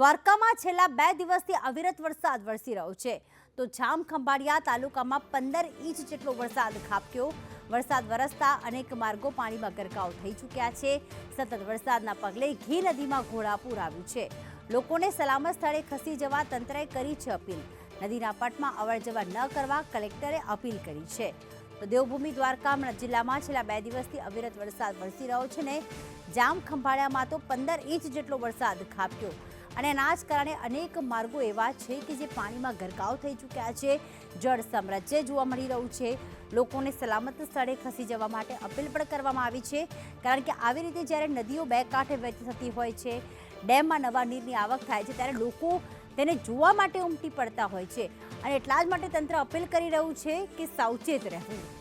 દ્વારકામાં છેલ્લા બે દિવસથી અવિરત વરસાદ વરસી રહ્યો છે. તો જામ ખંભાળિયા તાલુકામાં પંદર ઇંચ જેટલો વરસાદ ખાબક્યો. વરસાદ વરસતા અનેક માર્ગો પાણીમાં ગરકાવ થઈ ચૂક્યા છે. સતત વરસાદના પગલે ઘી નદીમાં ઘોડાપૂર આવ્યું છે. લોકોને સલામત સ્થળે ખસી જવા તંત્રએ કરી છે અપીલ. નદીના પટમાં અવરજવર ન કરવા કલેક્ટરે અપીલ કરી છે. તો દેવભૂમિ દ્વારકા જિલ્લામાં છેલ્લા બે દિવસથી અવિરત વરસાદ વરસી રહ્યો છે ને જામ ખંભાળિયામાં તો પંદર ઇંચ જેટલો વરસાદ ખાબક્યો. અને આના જ કારણે અનેક માર્ગો એવા છે કે જે પાણીમાં ગરકાવ થઈ ચૂક્યા છે. જળ સામ્રાજ્ય જોવા મળી રહ્યું છે. લોકોને સલામત સ્થળે ખસી જવા માટે અપીલ પણ કરવામાં આવી છે. કારણ કે આવી રીતે જ્યારે નદીઓ બે કાંઠે વહેતી થતી હોય છે, ડેમમાં નવા નીરની આવક થાય છે, ત્યારે લોકો તેને જોવા માટે ઉમટી પડતા હોય છે. અને એટલા જ માટે તંત્ર અપીલ કરી રહ્યું છે કે સાવચેત રહેવું